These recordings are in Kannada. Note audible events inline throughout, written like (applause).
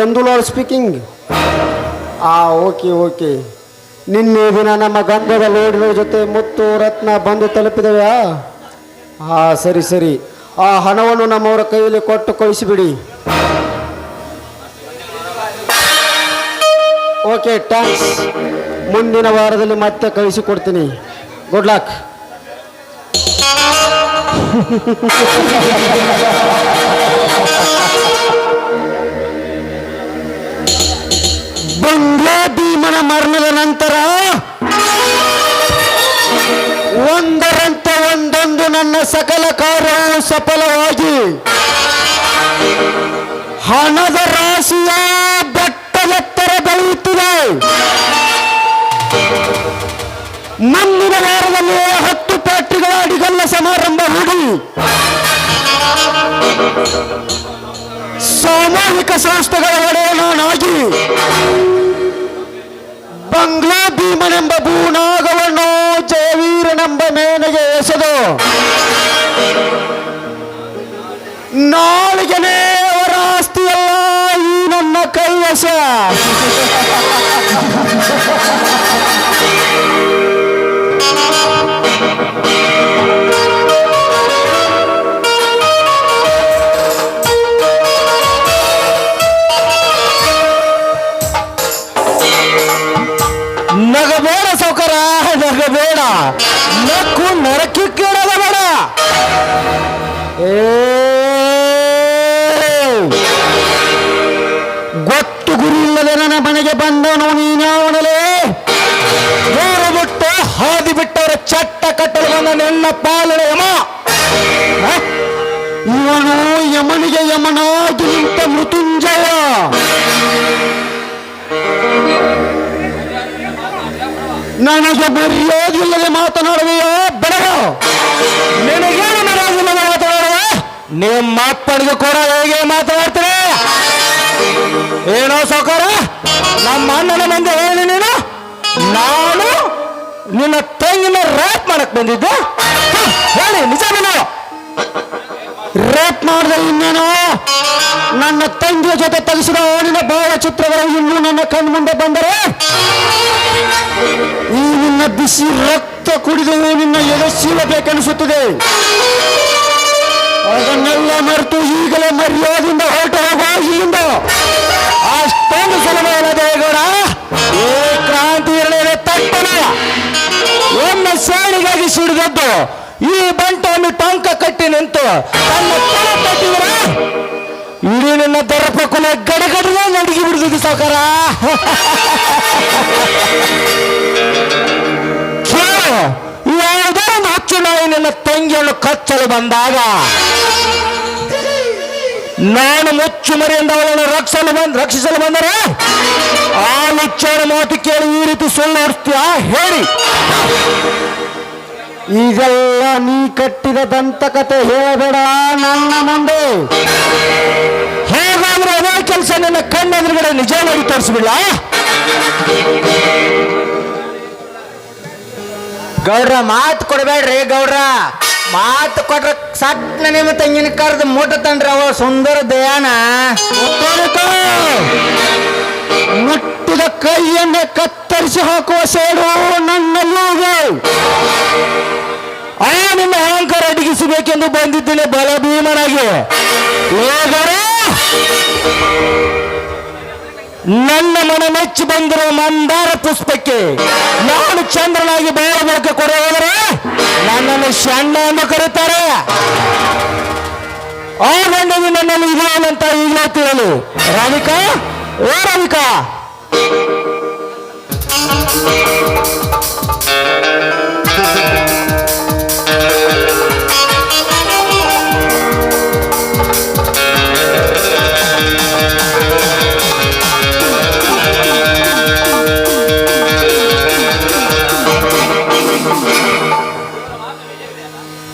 ಚಂದುಲಾಲ್ ಸ್ಪೀಕಿಂಗ್ ಆ, ಓಕೆ ಓಕೆ. ನಿನ್ನೆ ದಿನ ನಮ್ಮ ಗಂಧದ ಲೋಡಿನ ಜೊತೆ ಮುತ್ತು ರತ್ನ ಬಂದು ತಲುಪಿದವೆ ಆ, ಸರಿ ಸರಿ. ಆ ಹಣವನ್ನು ನಮ್ಮವರ ಕೈಯಲ್ಲಿ ಕೊಟ್ಟು ಕಳಿಸಿಬಿಡಿ. ಓಕೆ ಟ್ಯಾಂಕ್ಸ್ ಮುಂದಿನ ವಾರದಲ್ಲಿ ಮತ್ತೆ ಕಳಿಸಿಕೊಡ್ತೀನಿ ಗುಡ್ ಲಕ್ (laughs) ಬಂಗ್ಲಾ ಭೀಮನ ಮರಣದ ನಂತರ ಒಂದರಂತೆ ಒಂದೊಂದು ನನ್ನ ಸಕಲ ಕಾರ್ಯವು ಸಫಲವಾಗಿ ಹಣದ ರಾಶಿಯ ಬೆಟ್ಟದೆತ್ತರ ಬೆಳೆಯುತ್ತಿದೆ. ಮುಂದಿನ ವಾರದಲ್ಲಿ ಹತ್ತು ಪಾಟ್ರಿಗಳ ಅಡಿಗಲ್ಲ ಸಮಾರಂಭ ಹೂಡಿ ಸಾಮೂಹಿಕ ಸಂಸ್ಥೆಗಳ ಒಡೆಯನಾಗಿ ಬಂಗ್ಲಾ ಭೀಮನೆಂಬ ಭೂನಾಗವನ್ನು ಜಯವೀರನೆಂಬ ಮೇನೆಗೆ ಎಸೆದು ನಾಳಿಗೆನೇ ಅವರ ಆಸ್ತಿಯಲ್ಲ ಈ ನನ್ನ ಕೈವಶ ಚಟ್ಟ ಕಟ್ಟಲು ಬಂದ ನನ್ನ ಪಾಲನೆ ಯಮ? ಇವನು ಯಮನಿಗೆ ಯಮನಾಗಿ ನಿಂತ ಮೃತ್ಯುಂಜಯ. ನನಗೆ ಮರ್ಯಾದಿಲ್ಲದೆ ಮಾತನಾಡುವೆಯೋ ಬೆಳಗ ನಿನಗೇನು ಮರ್ಯಾದಿಲ್ಲದೆ ಮಾತನಾಡುವ? ನಿಮ್ಮ ಅಪ್ಪನಿಗೆ ಕೂಡ ಹೇಗೆ ಮಾತನಾಡ್ತೀರಿ? ಏನೋ ಸೌಕರ ನಮ್ಮ ಅಣ್ಣನ ಮುಂದೆ ಹೇಳಿ ನೀನು? ನಾನು ನಿನ್ನ ಮಾಡಕ್ ಹೇಳಿ ನಿಜ ನೀನು ರೇಪ್ ಮಾಡಿದ ಇನ್ನೇನು? ನನ್ನ ತಂಗಿಯ ಜೊತೆ ತೆಗೆಸಿದ ನಿನ್ನ ಭಾವಚಿತ್ರಗಳು ಇನ್ನೂ ನನ್ನ ಕಣ್ಮುಂದೆ ಬಂದರೆ? ಈ ನಿನ್ನ ಬಿಸಿ ರಕ್ತ ಕುಡಿದು ನಿನ್ನ ಎದೆ ಸೀಳಬೇಕೆನಿಸುತ್ತದೆ. ಅದನ್ನೆಲ್ಲ ಮರೆತು ಈಗಲೇ ಮರ್ಯಾದೆಯಿಂದ ಹೊರಟು ಹೋಗುವ ಇಲ್ಲಿಂದ ಅಷ್ಟೊಂದು ಸುಲಭವಲ್ಲ ದೇಗೌಡ ಈ ಈ ಬಂಟವನ್ನು ಟಂಕ ಕಟ್ಟಿ ನಿಂತು ತನ್ನ ತಲೆ ತಟ್ಟಿದ್ರೆ ಇಡೀ ನಿನ್ನ ದರಪ ಕುಲ ಗಡಗಡದ ನಡುಗಿ ಬಿಡುದಿದ್ದು ಸಾಕಾರ. ಯಾವುದೋ ನಿನ್ನ ತಂಗಿಯನ್ನು ಕಚ್ಚಲು ಬಂದಾಗ ನಾನು ಮುಚ್ಚು ಮರಿಯಿಂದ ಅವಳನ್ನು ರಕ್ಷಿಸಲು ಬಂದ್, ರಕ್ಷಿಸಲು ಬಂದರೆ ಆ ಮುಚ್ಚೋರ ಮಾತು ಕೇಳಿ ಈ ರೀತಿ ಸುಳ್ಳು ಹೊಡ್ತೀಯ ಹೇಳಿ. ಈಗೆಲ್ಲ ನೀ ಕಟ್ಟಿದ ದಂತಕತೆ ಹೇಳಬೇಡ, ನನ್ನ ಮುಂದೆ. ಹೇಗಾದ್ರೂ ಅದೇ ಕೆಲಸ ನಿನ್ನ ಕಣ್ಣೆದುರುಗಡೆ ನಿಜ ಮಾಡಿ ತೋರಿಸ್ಬಿಡ್ಲಾ? ಗೌಡ್ರ, ಮಾತು ಕೊಡಬೇಡ್ರಿ ಗೌಡ್ರ. ಮಾತು ಕೊಟ್ರ ಸಟ್ನ ನಿಮ್ಮ ತಂಗಿನ ಕರೆದು ಮುಟ್ಟ ತಂಡ್ರಿ ಅವ ಸುಂದರ ದಯಾನ. ಮುಟ್ಟಿದ ಕೈಯನ್ನು ಕತ್ತರಿಸಿ ಹಾಕುವ ಸೇಡು ನನ್ನಲ್ಲೂ ಆ ನಿಮ್ಮ ಅಹಂಕಾರ ಅಡಗಿಸಬೇಕೆಂದು ಬಂದಿದ್ದೇನೆ ಬಲಭೀಮನಾಗಿ. ನನ್ನ ಮನ ಮೆಚ್ಚಿ ಬಂದಿರೋ ಮಂದಾರ ಪುಷ್ಪಕ್ಕೆ ನಾನು ಚಂದ್ರನಾಗಿ ಬಾಳಬೇಕು ಬೆಳಕ ಕೊಡ ಹೋದರೆ ನನ್ನನ್ನು ಶಣ್ಣ ಎಂದು ಕರೀತಾರೆ. ಆ ಗಂಡವು ನನ್ನನ್ನು ಇದೆಯೇನಂತ ಈಗಲೇ ತಿಳಿಯಲು. ರಾಧಿಕಾ ಓ ರಾಧಿಕಾ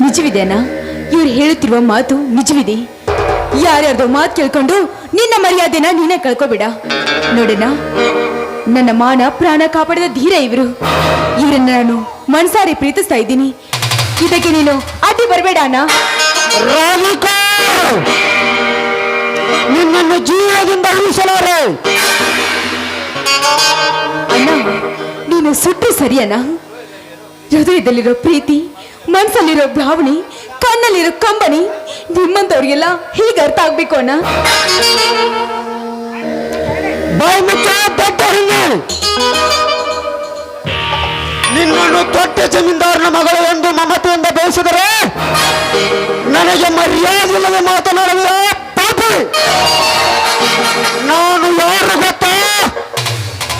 ನಿಜವಿದೆನಾ ಇವ್ರು ಹೇಳುತ್ತಿರುವ ಮಾತು ನಿಜವಿದೆ? ಯಾರ್ಯಾರ್ದೋ ಮಾತು ಕೇಳ್ಕೊಂಡು ನಿನ್ನ ಮರ್ಯಾದೆನ ನೀನೇ ಕಳ್ಕೊಬಿಡ. ನೋಡಣ ನನ್ನ ಮಾನ ಪ್ರಾಣ ಕಾಪಾಡಿದ ಧೀರ ಇವರು. ಇವರನ್ನ ನಾನು ಮನ್ಸಾರಿ ಪ್ರೀತಿಸ್ತಾ ಇದ್ದೀನಿ. ಇದಕ್ಕೆ ನೀನು ಅಡ್ಡಿ ಬರಬೇಡ ಅಣ್ಣ. ನಿನ್ನ ನನ್ನನ್ನು ಜೀವದಿಂದ ಉಳಿಸಲಾರೆ ಅಣ್ಣ ನೀನು ಸುಟ್ಟು ಸರಿಯಣ್ಣ ಹೃದಯದಲ್ಲಿರೋ ಪ್ರೀತಿ ಮನಸ್ಸಲ್ಲಿರೋ ಭಾವನೆ ಕಣ್ಣಲ್ಲಿರೋ ಕಂಬನಿ. ನಿಮ್ಮಂತವ್ರಿಗೆಲ್ಲ ಹೀಗೆ ಅರ್ಥ ಆಗ್ಬೇಕು ಅಣ್ಣ? ಬಾಯ್ ಮುಚ್ಚ ದೊಡ್ಡ ನಿನ್ನನ್ನು ದೊಡ್ಡ ಜಮೀನ್ದಾರನ ಮಗಳು ಎಂದು ಮಮತೆಯಿಂದ ಬೇಯಿಸಿದರೆ ನನಗೆ ಮರ್ಯಾದೆಯಿಲ್ಲದೆ ಮಾತನಾಡುವ ಪಾಪಿ. ನಾನು ಯಾರು ಗೊತ್ತಾ?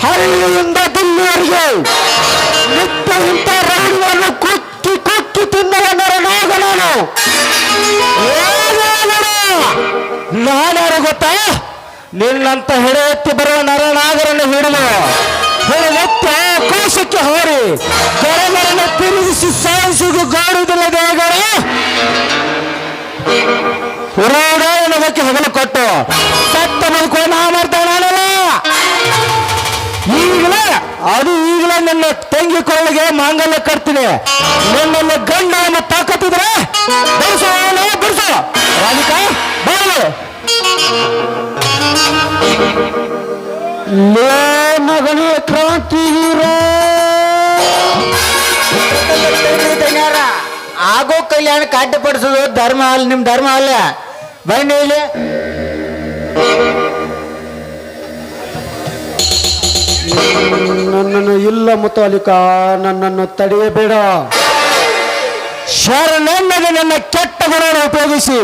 ಹಳ್ಳಿಯಿಂದ ನಿನ್ನಂತ ಹೆಡೆ ಎತ್ತಿ ಬರುವ ನರನಾಗರನ್ನು ಹಿಡಿದು ಹಿಡಿದೆತ್ತಿ ಆಕಾಶಕ್ಕೆ ಹೋರಿ ಗರಗರನ್ನು ತಿರುಗಿಸಿ ಸಾಯಿಸುವುದು ಗಾಡುವುದಿಲ್ಲ ದೇವಗಳ ಹುರಾಡಕ್ಕೆ ಹಗಲು ಕೊಟ್ಟು ಸತ್ತ ಬದುಕುವ ನಾ ಮಾಡ್ತಾನಲ್ಲ ಈಗಲೇ, ಅದು ಈಗಲೇ ನನ್ನ ತಂಗಿ ಕೊಳ್ಳಿಗೆ ಮಾಂಗಲ್ಯ ಕಟ್ತೀನಿ. ನಿನ್ನ ಗಂಡ ತಾಕತ್ತಿದ್ರೆ ಮಗನೇ ಕ್ರಾಂತಿ ಹೀರೋ. ಆಗೋ ಕಲ್ಯಾಣ ಕಾಟ್ಯಪಡಿಸೋದು ಧರ್ಮ ಅಲ್ಲ, ನಿಮ್ ಧರ್ಮ ಅಲ್ಲ. ಬನ್ನಿ ಇಲ್ಲಿ. ನನ್ನನ್ನು ಇಲ್ಲ ಮುತಾಲಿಕ, ನನ್ನನ್ನು ತಡೆಯಬೇಡ. ಶರಣೆನ್ನದೆ ನನ್ನ ಕೆಟ್ಟ ಗುಣವನ್ನು ಉಪಯೋಗಿಸಿ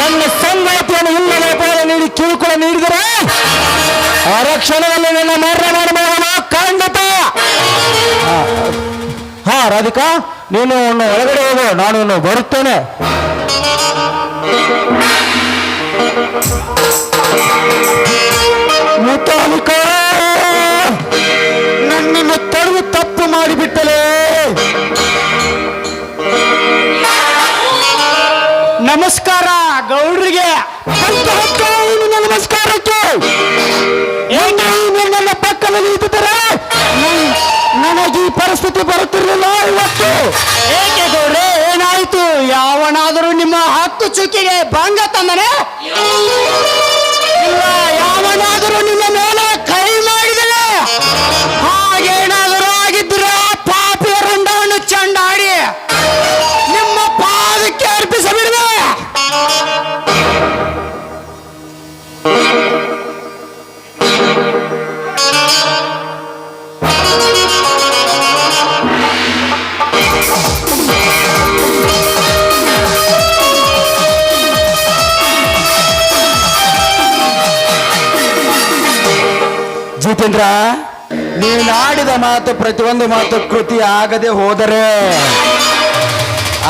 ನನ್ನ ಸಂಗಾತಿಯನ್ನು ಇಲ್ಲದ ಅಪಾಯ ನೀಡಿ ಕಿರುಕುಳ ನೀಡಿದರೆ ಆರಕ್ಷಣದಲ್ಲಿ ನನ್ನ ಮರಣ ಮಾಡಬಹುದು ಖಂಡಿತ. ಹಾ, ರಾಧಿಕಾ ನೀನು ಒಳಗಡೆ ಹೋಗು ನಾನು ಬರುತ್ತೇನೆ. ಮುತಾಲಿಕಾ ನನ್ನನ್ನು ತಡೆದು ತಪ್ಪು ಮಾಡಿಬಿಟ್ಟಲೇ. ನಮಸ್ಕಾರ, ಗೌಡ್ರಿಗೆ. ಹತ್ತು ಹಂತ ನಿನ್ನ ನಮಸ್ಕಾರಕ್ಕೆ. ನನ್ನ ಪಕ್ಕದಲ್ಲಿ ನನಗೆ ಈ ಪರಿಸ್ಥಿತಿ ಬರುತ್ತಿರಲಿಲ್ಲ ಇವತ್ತು. ಏಕೆ ಗೌಡ್ರೆ, ಏನಾಯ್ತು? ಯಾವನಾದರೂ ನಿಮ್ಮ ಹತ್ತು ಚುಕ್ಕಿಗೆ ಭಂಗ ತಂದನೆ? ಇಲ್ಲ, ಯಾವನಾದರೂ ನಿಮ್ಮ ಮೇಲೆ ಕೈ ಮಾಡಿದರೆ ಹಾಗೇನಾದರೂ ನೀನಾಡಿದ ಮಾತು, ಪ್ರತಿಯೊಂದು ಮಾತು ಕೃತಿ ಆಗದೆ ಹೋದರೆ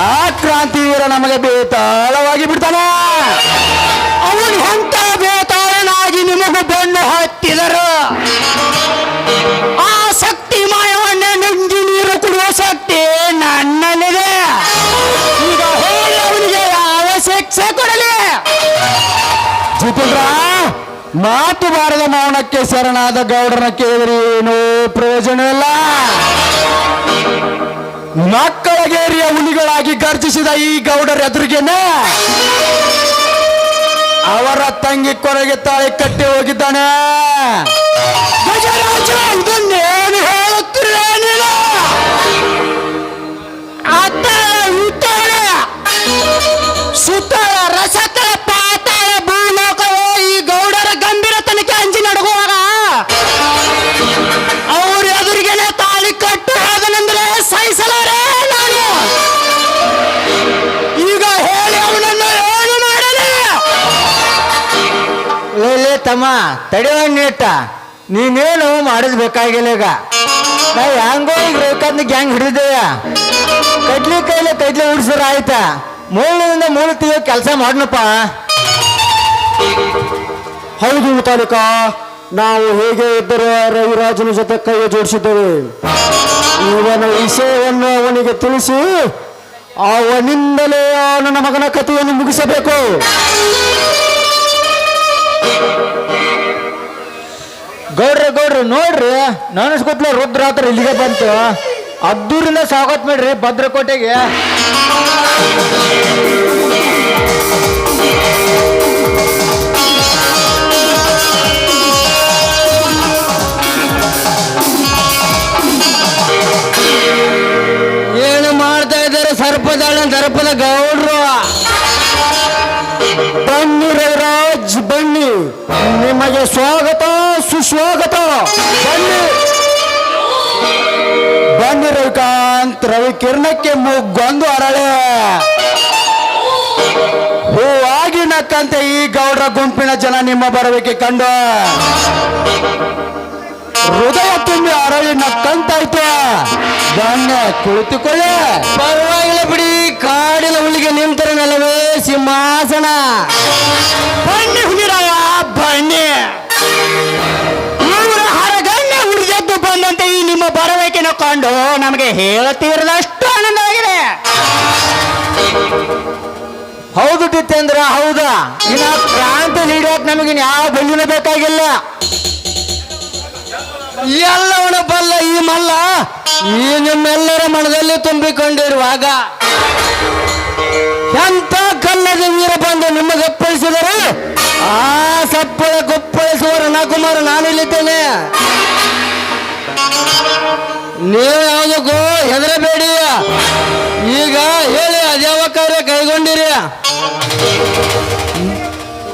ಆ ಕ್ರಾಂತಿವೀರ ನಮಗೆ ಬೇತಾಳವಾಗಿ ಬಿಡ್ತಾನ. ಅವನು ಹಂತ ಬೇತಾಳನಾಗಿ ನಿಮಗೂ ಬೆನ್ನು ಹತ್ತಿದರು ಆ ಶಕ್ತಿ ಮಾಯವನ್ನೇ ನಂಜಿ ನೀರು ಕುಡಿಯುವ ಶಕ್ತಿ ನನ್ನಲ್ಲಿದೆ. ಈಗ ಹೇಳಿ ಅವನಿಗೆ ಯಾವ ಶಿಕ್ಷೆ ಕೊಡಲಿ? ಜಿತೇಂದ್ರ ಮಾತು ಬಾರದ ಮೌನಕ್ಕೆ ಶರಣಾದ ಗೌಡರನ್ನ ಕೇಳಿದ್ರೆ, ಏನು ಪ್ರಯೋಜನ ಇಲ್ಲ ಮಕ್ಕಳ ಗೇರಿಯ ಹುಲಿಗಳಾಗಿ ಗರ್ಜಿಸಿದ ಈ ಗೌಡರ ಎದುರಿಗೆನೆ ಅವರ ತಂಗಿ ಕೊರಗೆ ತಾಳಿ ಕಟ್ಟಿ ಹೋಗಿದ್ದಾನೆ. ಸುತ್ತ ಸಹಿಸಲಾರೆ ನಾನು. ಈಗ ಹೇಳಿ ಅವನನ್ನು ಏನು ಮಾಡಲಿ? ಲೇ ತಮ್ಮ ನೀಟ ನೀನೇನು ಮಾಡೋದು ಈಗ. ನಾ ಹೆಂಗೋ ಈಗ ರೇಖಂದ್ ಗ್ಯಾಂಗ್ ಹಿಡಿದೇಯ ಕಡ್ಲಿ ಕೈಲಿ ಕಡ್ಲಿ ಉಡ್ಸಿರ ಆಯ್ತಾ. ಮೂಲದಿಂದ ಮೂಲ ತೆಗಿಯೋ ಕೆಲಸ ಮಾಡ್ನಪ್ಪ. ಹೌದು ತಾಲೂಕ ನಾವು ಹೇಗೆ ಇದ್ದರೂ ರವಿರಾಜನ ಜೊತೆ ಕೈ ಜೋಡಿಸಿದ್ದೇವೆ. ಇವನ ವಿಷಯವನ್ನು ಅವನಿಗೆ ತಿಳಿಸಿ ಅವನಿಂದಲೇ ನನ್ನ ಮಗನ ಕಥೆಯನ್ನು ಮುಗಿಸಬೇಕು. ಗೌಡ್ರಿ ಗೌಡ್ರಿ, ನೋಡ್ರಿ ನಾನು ರುದ್ರ ರುದ್ರಾತ್ರ ಇಲ್ಲಿಗೆ ಬಂತು. ಅದ್ದೂರಿಂದ ಸ್ವಾಗತ ಮಾಡ್ರಿ ಭದ್ರಕೋಟೆಗೆ. ನಿಮಗೆ ಸ್ವಾಗತ ಸುಸ್ವಾಗತ. ಬನ್ನಿ. ಬನ್ನಿ ರವಿಕಾಂತ್ ರವಿ ಕಿರಣಕ್ಕೆ ಮುಗ್ಗೊಂದು ಅರಳೆ. ಹೂವಾಗಿ ನಕ್ಕಂತೆ ಈ ಗೌಡ್ರ ಗುಂಪಿನ ಜನ ನಿಮ್ಮ ಬರವಿಕೆ ಕಂಡು. ಹೃದಯ ತುಂಬಿ ಅರಳಿ ನಕ್ಕಂತಾಯ್ತು ಬನ್ನ ಕುಳಿತುಕೊಳ್ಳಿ. ಪರವಾಗಿಲ್ಲ ಬಿಡಿ ಕಾಡಿನ ಹುಲಿಗೆ ನಿಂತರ ನೆಲವೇ ಸಿಂಹಾಸನ. ಬನ್ನಿ ಹುಲಿರಾಯ ನಿಮ್ಮ ಬರಬೇಕೆನ ಕಂಡು ನಮಗೆ ಹೇಳುತ್ತಿರದಷ್ಟು ಆನಂದವಾಗಿದೆ ಹೌದು ಟಿತ್ತೇಂದ್ರ ಹೌದಾ? ಇನ್ನ ಕ್ರಾಂತಿ ನೀಡಕ್ ನಮಗೆ ಯಾವ ಬೆಳ್ಳಿನ ಬೇಕಾಗಿಲ್ಲ. ಎಲ್ಲವನ ಬಲ್ಲ ಈ ಮಲ್ಲ ಈ ನಿಮ್ಮೆಲ್ಲರ ಮನದಲ್ಲಿ ತುಂಬಿಕೊಂಡಿರುವಾಗ ಎಂತ ಕಲ್ಲದ ನೀರ ಬಂದು ನಿಮಗೆ ಅಪ್ಪಳಿಸಿದರು ಆ ಸಪ್ಪಳ ಗೊಪ್ಪಳಿಸುವ ರಣಕುಮಾರ ನಾನಿಲ್ಲಿದ್ದೇನೆ. ನೀವು ಯಾವುದಕ್ಕೂ ಹೆದರಬೇಡಿ. ಈಗ ಹೇಳಿ ಅದ್ಯಾವ ಕಾರ್ಯ ಕೈಗೊಂಡಿರಿ?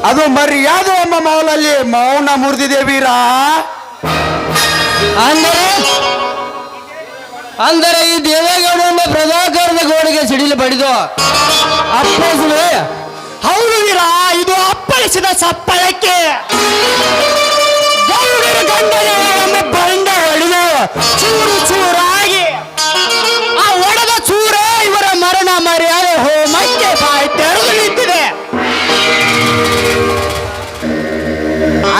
ಅದು ಮರ್ಯಾದೆ ಎಂಬ ಮೌಲಲ್ಲಿ ಮೌನ ಮುರಿದಿದೆ ವೀರ. ಅಂದರೆ ಅಂದರೆ ಈ ದೇವೇಗೌಡ ಎಂಬ ಪ್ರಭಾಕರದ ಗೋಡೆಗೆ ಸಿಡಿಲು ಬಡಿದು ಅಪ್ಪಳಿಸಿದೆ ಹೌದು ವೀರ ಇದು ಅಪ್ಪಳಿಸಿದ ಸಪ್ಪಳಕ್ಕೆ ಗಂಡನ ಬಂಡ ಹೊಡೆದು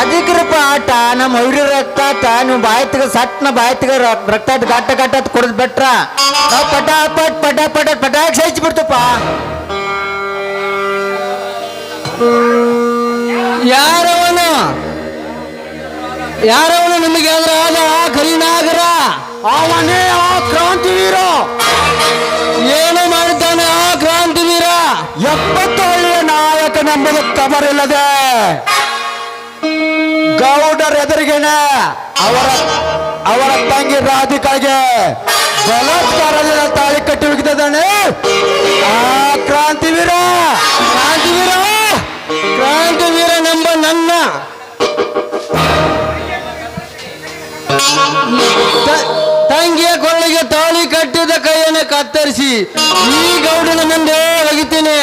ಅದಕ್ರಪ್ಪ ಆಟ ನಮ್ಮ ಹುಡುಗ ರಕ್ತ ನೀವು ಬಾಯ್ತಿಗ ಸಟ್ನ ಬಾಯ್ತಿಗ ರಕ್ತ ಗಟ್ಟ ಗಟ್ಟ ಕುಡಿದ್ ಬಿಟ್ರ. ನಾವು ಪಟ ಪಟ್ ಪಟ ಪಟ ಪಟಾಕ್ ಸಹಿಸಿ ಬಿಡ್ತಪ್ಪ ಯಾರವನು? ಯಾರವನು ನಿಮಗೆ ಆದ್ರ ಆದ ಆ ಕರಿನಾಗರ? ಅವನೇ ಆ ಕ್ರಾಂತಿವೀರ. ಏನು ಮಾಡಿದ್ದಾನೆ ಆ ಕ್ರಾಂತಿ ವೀರ ಎಪ್ಪತ್ತು ನಾಯಕ ನಂಬಲು ಕಬರಿಲ್ಲದೆ ಗೌಡರ ಎದುರಿಗೇನೆ ಅವರ ಅವರ ತಂಗಿ ರಾಧಿಕಾಗೆ ಬಲಾತ್ಕಾರದಿಂದ ತಾಳಿ ಕಟ್ಟಿ ಹೋಗಿದ್ದಾನೆ. ಆ ಕ್ರಾಂತಿವೀರ ಕ್ರಾಂತಿವೀರ ಕ್ರಾಂತಿವೀರ ನಂಬ ನನ್ನ ತಂಗಿಯ ಕೊಳ್ಳಿಗೆ ತಾಳಿ ಕಟ್ಟಿದ ಕೈಯನ್ನು ಕತ್ತರಿಸಿ ಈ ಗೌಡನ ಮುಂದೆ ಒಗಿತೀನಿ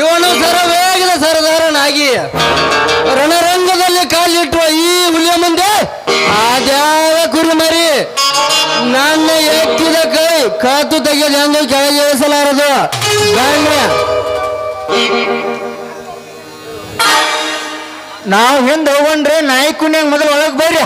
ಇವನು ಸರವೇಗದ ಸರದಾರನಾಗಿ ರಣರಂಗದಲ್ಲಿ ಕಾಲಿಟ್ಟುವ ಈ ಹುಲಿಯ ಮುಂದೆ ಆದ್ಯಾವ ಕುರಿಮರಿ ನನ್ನ ಎತ್ತಿದ ಕೈ ಕಾತು ತೆಗೆದು ಕೆಳಗೆ ಇಳಿಸಲಾರದು. ನಾವು ಹಿಂದೆ ಹೋಗೊಂಡ್ರೆ ನಾಯಿ ಕುಣ್ಯಾಗ ಮೊದಲು ಒಳಗೆ ಬರ್ರಿ.